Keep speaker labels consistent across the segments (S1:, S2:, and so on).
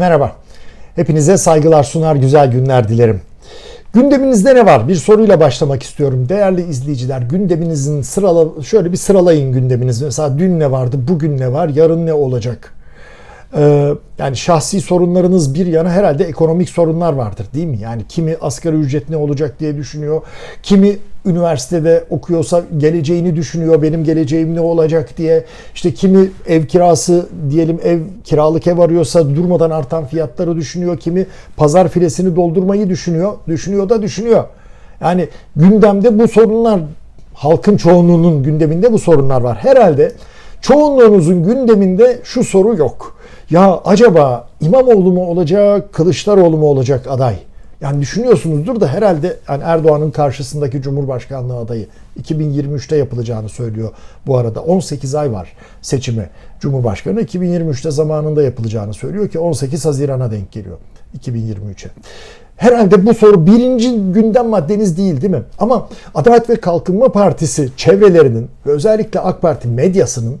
S1: Merhaba. Hepinize saygılar sunar, güzel günler dilerim. Gündeminizde ne var? Bir soruyla başlamak istiyorum. Değerli izleyiciler, gündeminizin sırala şöyle bir sıralayın gündeminizi. Mesela dün ne vardı, bugün ne var, yarın ne olacak? Ee, yani şahsi sorunlarınız bir yana herhalde ekonomik sorunlar vardır değil mi? Yani kimi asgari ücret ne olacak diye düşünüyor. Kimi üniversitede okuyorsa geleceğini düşünüyor. Benim geleceğim ne olacak diye. İşte kimi ev kirası diyelim ev kiralık ev arıyorsa durmadan artan fiyatları düşünüyor. Kimi pazar filesini doldurmayı düşünüyor. Düşünüyor da düşünüyor. Yani gündemde bu sorunlar halkın çoğunluğunun gündeminde bu sorunlar var. Herhalde çoğunluğunuzun gündeminde şu soru yok. Ya acaba İmamoğlu mu olacak, Kılıçdaroğlu mu olacak aday? Yani düşünüyorsunuzdur da herhalde yani Erdoğan'ın karşısındaki Cumhurbaşkanlığı adayı 2023'te yapılacağını söylüyor bu arada. 18 ay var seçimi. Cumhurbaşkanı 2023'te zamanında yapılacağını söylüyor ki 18 Haziran'a denk geliyor 2023'e. Herhalde bu soru birinci gündem maddeniz değil değil mi? Ama Adalet ve Kalkınma Partisi çevrelerinin ve özellikle AK Parti medyasının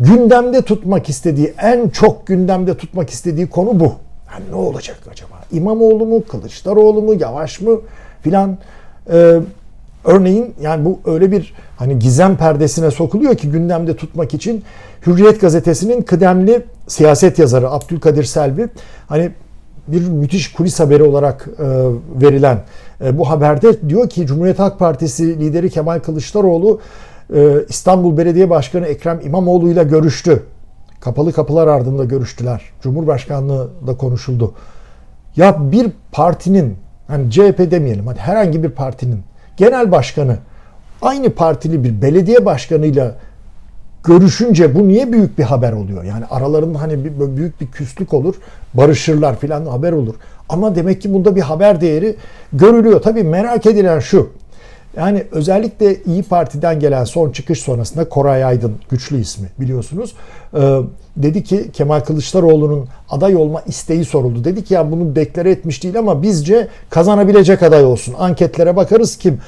S1: gündemde tutmak istediği, en çok gündemde tutmak istediği konu bu. Yani ne olacak acaba? İmamoğlu mu, Kılıçdaroğlu mu, Yavaş mı filan. Ee, örneğin yani bu öyle bir hani gizem perdesine sokuluyor ki gündemde tutmak için Hürriyet gazetesinin kıdemli siyaset yazarı Abdülkadir Selvi hani bir müthiş kulis haberi olarak e, verilen e, bu haberde diyor ki Cumhuriyet Halk Partisi lideri Kemal Kılıçdaroğlu İstanbul Belediye Başkanı Ekrem İmamoğlu ile görüştü. Kapalı kapılar ardında görüştüler. Cumhurbaşkanlığı da konuşuldu. Ya bir partinin hani CHP demeyelim hadi herhangi bir partinin genel başkanı aynı partili bir belediye başkanıyla görüşünce bu niye büyük bir haber oluyor? Yani aralarında hani bir, büyük bir küslük olur, barışırlar filan haber olur. Ama demek ki bunda bir haber değeri görülüyor. Tabii merak edilen şu. Yani özellikle İyi Parti'den gelen son çıkış sonrasında Koray Aydın güçlü ismi biliyorsunuz. Ee, dedi ki Kemal Kılıçdaroğlu'nun aday olma isteği soruldu. Dedi ki ya bunu deklare etmiş değil ama bizce kazanabilecek aday olsun. Anketlere bakarız kim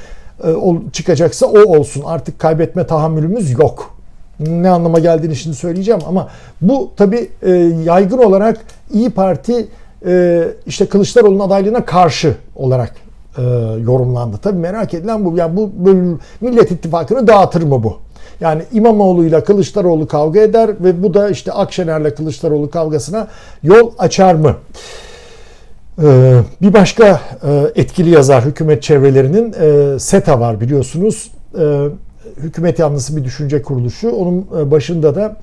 S1: e, çıkacaksa o olsun. Artık kaybetme tahammülümüz yok. Ne anlama geldiğini şimdi söyleyeceğim ama bu tabi e, yaygın olarak İyi Parti e, işte Kılıçdaroğlu'nun adaylığına karşı olarak e, yorumlandı. Tabii merak edilen bu. Yani bu böyle Millet İttifakı'nı dağıtır mı bu? Yani İmamoğlu ile Kılıçdaroğlu kavga eder ve bu da işte Akşener'le Kılıçdaroğlu kavgasına yol açar mı? Ee, bir başka e, etkili yazar hükümet çevrelerinin e, SETA var biliyorsunuz. E, hükümet yanlısı bir düşünce kuruluşu. Onun e, başında da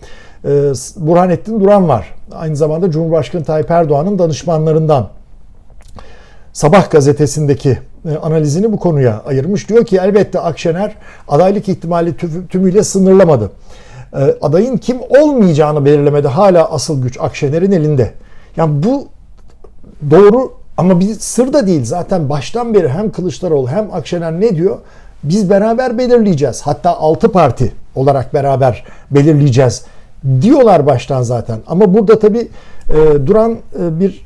S1: e, Burhanettin Duran var. Aynı zamanda Cumhurbaşkanı Tayyip Erdoğan'ın danışmanlarından. Sabah gazetesindeki e, analizini bu konuya ayırmış. Diyor ki elbette Akşener adaylık ihtimali tümüyle sınırlamadı. E, adayın kim olmayacağını belirlemede hala asıl güç Akşener'in elinde. Yani bu doğru ama bir sır da değil. Zaten baştan beri hem Kılıçdaroğlu hem Akşener ne diyor? Biz beraber belirleyeceğiz. Hatta 6 parti olarak beraber belirleyeceğiz diyorlar baştan zaten. Ama burada tabii e, duran bir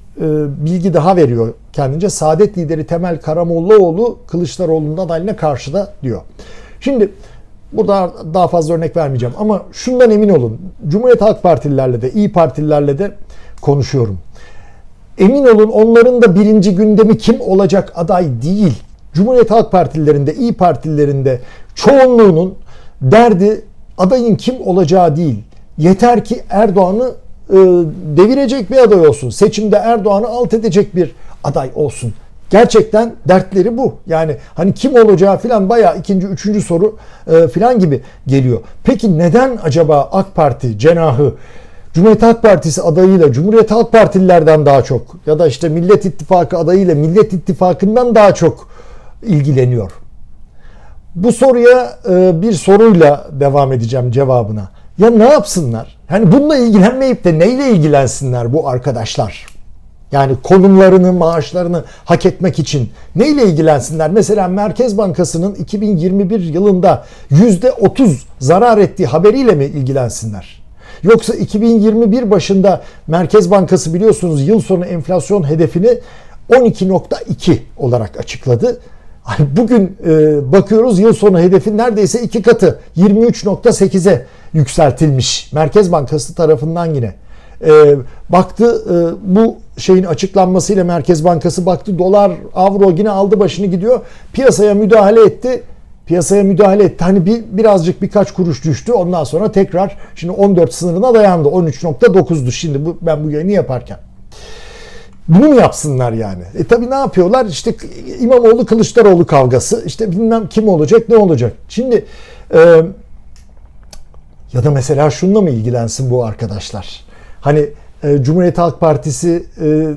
S1: bilgi daha veriyor kendince Saadet lideri Temel Karamollaoğlu Kılıçdaroğlu'nun adayına karşıda diyor. Şimdi burada daha fazla örnek vermeyeceğim ama şundan emin olun. Cumhuriyet Halk Partililerle de İyi Partililerle de konuşuyorum. Emin olun onların da birinci gündemi kim olacak aday değil. Cumhuriyet Halk Partililerinde, İyi Partililerinde çoğunluğunun derdi adayın kim olacağı değil. Yeter ki Erdoğan'ı e, devirecek bir aday olsun. Seçimde Erdoğan'ı alt edecek bir aday olsun. Gerçekten dertleri bu. Yani hani kim olacağı filan bayağı ikinci, üçüncü soru e, filan gibi geliyor. Peki neden acaba AK Parti cenahı Cumhuriyet Halk Partisi adayıyla Cumhuriyet Halk Partililerden daha çok ya da işte Millet İttifakı adayıyla Millet İttifakı'ndan daha çok ilgileniyor? Bu soruya e, bir soruyla devam edeceğim cevabına. Ya ne yapsınlar? Hani bununla ilgilenmeyip de neyle ilgilensinler bu arkadaşlar? Yani konumlarını, maaşlarını hak etmek için neyle ilgilensinler? Mesela Merkez Bankası'nın 2021 yılında %30 zarar ettiği haberiyle mi ilgilensinler? Yoksa 2021 başında Merkez Bankası biliyorsunuz yıl sonu enflasyon hedefini 12.2 olarak açıkladı. Bugün e, bakıyoruz yıl sonu hedefi neredeyse iki katı 23.8'e yükseltilmiş. Merkez Bankası tarafından yine. e, baktı e, bu şeyin açıklanmasıyla Merkez Bankası baktı dolar, avro yine aldı başını gidiyor. Piyasaya müdahale etti. Piyasaya müdahale etti. Hani bir birazcık birkaç kuruş düştü. Ondan sonra tekrar şimdi 14 sınırına dayandı. 13.9'du şimdi bu, ben bu yayını yaparken. Bunu mu yapsınlar yani? E tabi ne yapıyorlar? İşte İmamoğlu Kılıçdaroğlu kavgası. İşte bilmem kim olacak ne olacak. Şimdi e, ya da mesela şununla mı ilgilensin bu arkadaşlar? Hani e, Cumhuriyet Halk Partisi e,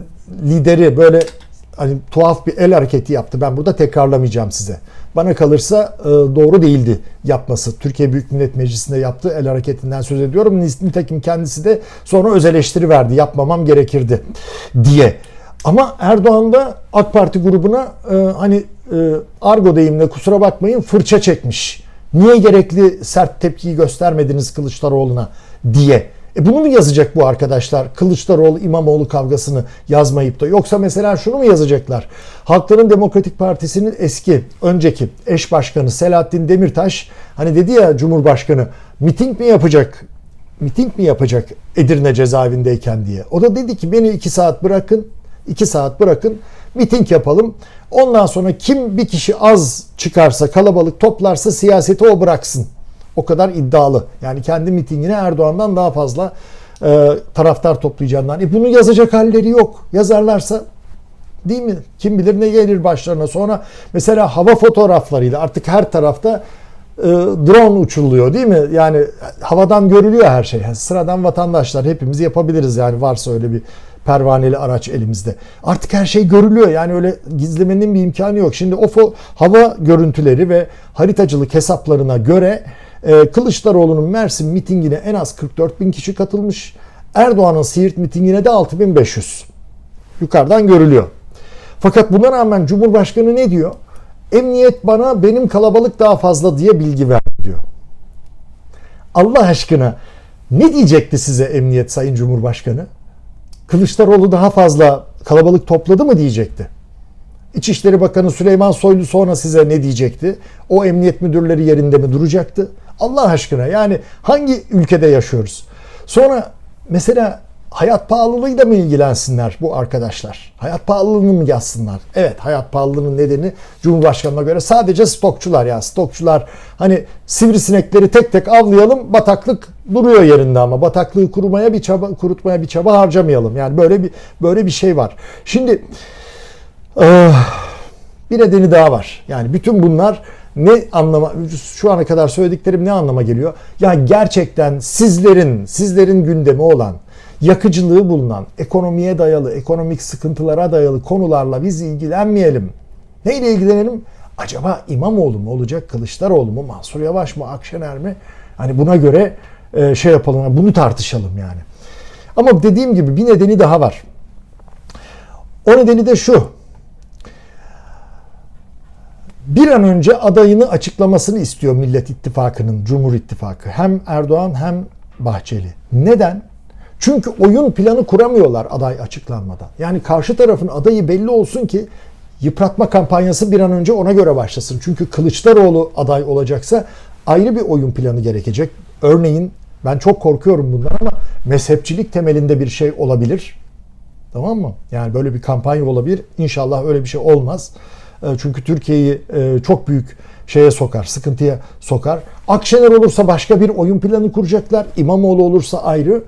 S1: lideri böyle hani tuhaf bir el hareketi yaptı. Ben burada tekrarlamayacağım size. Bana kalırsa e, doğru değildi yapması. Türkiye Büyük Millet Meclisi'nde yaptığı el hareketinden söz ediyorum. Nitekim kendisi de sonra öz eleştiri verdi. Yapmamam gerekirdi diye. Ama Erdoğan da AK Parti grubuna e, hani e, argo deyimle kusura bakmayın fırça çekmiş. Niye gerekli sert tepkiyi göstermediniz Kılıçdaroğlu'na diye. E bunu mu yazacak bu arkadaşlar? Kılıçdaroğlu İmamoğlu kavgasını yazmayıp da. Yoksa mesela şunu mu yazacaklar? Halkların Demokratik Partisi'nin eski, önceki eş başkanı Selahattin Demirtaş hani dedi ya Cumhurbaşkanı miting mi yapacak? Miting mi yapacak Edirne cezaevindeyken diye. O da dedi ki beni iki saat bırakın. iki saat bırakın. Miting yapalım. Ondan sonra kim bir kişi az çıkarsa, kalabalık toplarsa siyaseti o bıraksın. O kadar iddialı. Yani kendi mitingine Erdoğan'dan daha fazla e, taraftar toplayacağından. E bunu yazacak halleri yok. Yazarlarsa değil mi? Kim bilir ne gelir başlarına. Sonra mesela hava fotoğraflarıyla artık her tarafta e, drone uçuluyor değil mi? Yani havadan görülüyor her şey. Yani sıradan vatandaşlar hepimiz yapabiliriz yani varsa öyle bir pervaneli araç elimizde. Artık her şey görülüyor. Yani öyle gizlemenin bir imkanı yok. Şimdi o hava görüntüleri ve haritacılık hesaplarına göre Kılıçdaroğlu'nun Mersin mitingine en az 44 bin kişi katılmış. Erdoğan'ın Siirt mitingine de 6500. Yukarıdan görülüyor. Fakat buna rağmen Cumhurbaşkanı ne diyor? Emniyet bana benim kalabalık daha fazla diye bilgi verdi diyor. Allah aşkına ne diyecekti size emniyet sayın Cumhurbaşkanı? Kılıçdaroğlu daha fazla kalabalık topladı mı diyecekti. İçişleri Bakanı Süleyman Soylu sonra size ne diyecekti? O emniyet müdürleri yerinde mi duracaktı? Allah aşkına yani hangi ülkede yaşıyoruz? Sonra mesela hayat pahalılığıyla mı ilgilensinler bu arkadaşlar? Hayat pahalılığını mı yazsınlar? Evet hayat pahalılığının nedeni Cumhurbaşkanı'na göre sadece stokçular ya. Stokçular hani sivrisinekleri tek tek avlayalım bataklık duruyor yerinde ama bataklığı kurumaya bir çaba kurutmaya bir çaba harcamayalım. Yani böyle bir böyle bir şey var. Şimdi bir nedeni daha var. Yani bütün bunlar ne anlama şu ana kadar söylediklerim ne anlama geliyor? Ya gerçekten sizlerin sizlerin gündemi olan yakıcılığı bulunan, ekonomiye dayalı, ekonomik sıkıntılara dayalı konularla biz ilgilenmeyelim. Neyle ilgilenelim? Acaba İmamoğlu mu olacak, Kılıçdaroğlu mu, Mansur Yavaş mı, Akşener mi? Hani buna göre e, şey yapalım, bunu tartışalım yani. Ama dediğim gibi bir nedeni daha var. O nedeni de şu. Bir an önce adayını açıklamasını istiyor Millet İttifakı'nın, Cumhur İttifakı. Hem Erdoğan hem Bahçeli. Neden? Çünkü oyun planı kuramıyorlar aday açıklanmadan. Yani karşı tarafın adayı belli olsun ki yıpratma kampanyası bir an önce ona göre başlasın. Çünkü Kılıçdaroğlu aday olacaksa ayrı bir oyun planı gerekecek. Örneğin ben çok korkuyorum bundan ama mezhepçilik temelinde bir şey olabilir. Tamam mı? Yani böyle bir kampanya olabilir. İnşallah öyle bir şey olmaz. E, çünkü Türkiye'yi e, çok büyük şeye sokar, sıkıntıya sokar. Akşener olursa başka bir oyun planı kuracaklar. İmamoğlu olursa ayrı.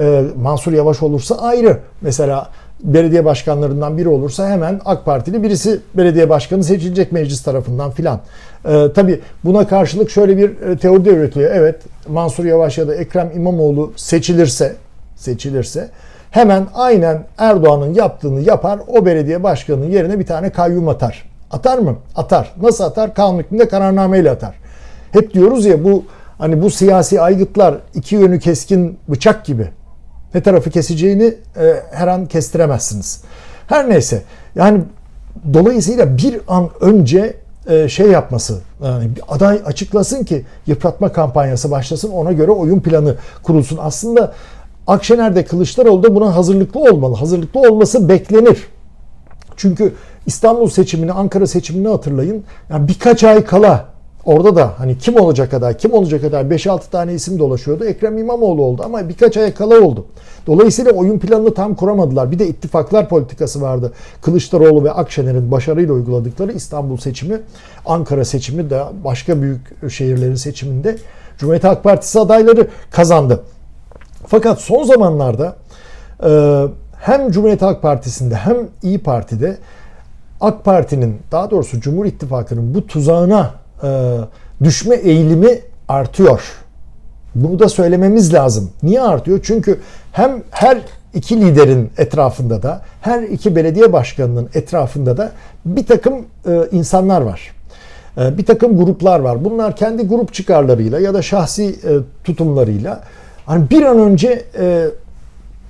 S1: E, Mansur Yavaş olursa ayrı. Mesela belediye başkanlarından biri olursa hemen AK Partili birisi belediye başkanı seçilecek meclis tarafından filan. Ee, tabii buna karşılık şöyle bir teori de üretiliyor. Evet Mansur Yavaş ya da Ekrem İmamoğlu seçilirse seçilirse hemen aynen Erdoğan'ın yaptığını yapar. O belediye başkanının yerine bir tane kayyum atar. Atar mı? Atar. Nasıl atar? Kanun hükmünde kararnameyle atar. Hep diyoruz ya bu hani bu siyasi aygıtlar iki yönü keskin bıçak gibi ne tarafı keseceğini e, her an kestiremezsiniz. Her neyse yani dolayısıyla bir an önce e, şey yapması yani aday açıklasın ki yıpratma kampanyası başlasın ona göre oyun planı kurulsun. Aslında Akşener'de Kılıçdaroğlu da buna hazırlıklı olmalı. Hazırlıklı olması beklenir. Çünkü İstanbul seçimini, Ankara seçimini hatırlayın. Yani birkaç ay kala orada da hani kim olacak kadar kim olacak kadar 5-6 tane isim dolaşıyordu. Ekrem İmamoğlu oldu ama birkaç aya kala oldu. Dolayısıyla oyun planını tam kuramadılar. Bir de ittifaklar politikası vardı. Kılıçdaroğlu ve Akşener'in başarıyla uyguladıkları İstanbul seçimi, Ankara seçimi de başka büyük şehirlerin seçiminde Cumhuriyet Halk Partisi adayları kazandı. Fakat son zamanlarda e, hem Cumhuriyet Halk Partisi'nde hem İyi Parti'de AK Parti'nin daha doğrusu Cumhur İttifakı'nın bu tuzağına e, düşme eğilimi artıyor. Bunu da söylememiz lazım. Niye artıyor? Çünkü hem her iki liderin etrafında da her iki belediye başkanının etrafında da bir takım e, insanlar var. E, bir takım gruplar var. Bunlar kendi grup çıkarlarıyla ya da şahsi e, tutumlarıyla hani bir an önce e,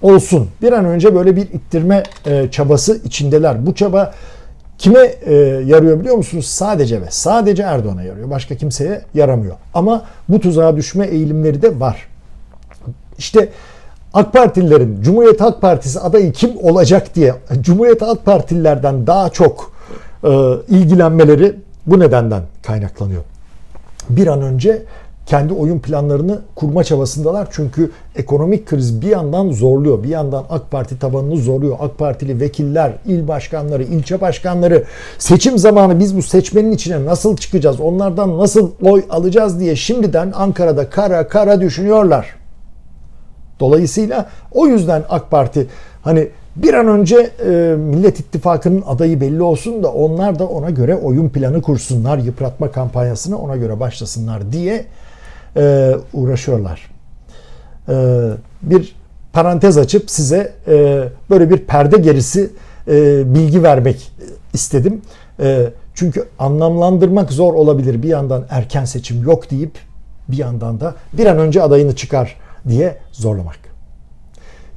S1: olsun. Bir an önce böyle bir ittirme e, çabası içindeler. Bu çaba kime e, yarıyor biliyor musunuz? Sadece ve sadece Erdoğan'a yarıyor. Başka kimseye yaramıyor. Ama bu tuzağa düşme eğilimleri de var. İşte AK Partililerin Cumhuriyet Halk Partisi adayı kim olacak diye Cumhuriyet Halk Partililerden daha çok e, ilgilenmeleri bu nedenden kaynaklanıyor. Bir an önce kendi oyun planlarını kurma çabasındalar. Çünkü ekonomik kriz bir yandan zorluyor. Bir yandan AK Parti tabanını zorluyor. AK Partili vekiller, il başkanları, ilçe başkanları seçim zamanı biz bu seçmenin içine nasıl çıkacağız? Onlardan nasıl oy alacağız diye şimdiden Ankara'da kara kara düşünüyorlar. Dolayısıyla o yüzden AK Parti hani bir an önce e, Millet İttifakı'nın adayı belli olsun da onlar da ona göre oyun planı kursunlar, yıpratma kampanyasını ona göre başlasınlar diye e, uğraşıyorlar. E, bir parantez açıp size e, böyle bir perde gerisi e, bilgi vermek istedim. E, çünkü anlamlandırmak zor olabilir. Bir yandan erken seçim yok deyip bir yandan da bir an önce adayını çıkar diye zorlamak.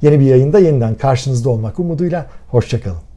S1: Yeni bir yayında yeniden karşınızda olmak umuduyla hoşçakalın.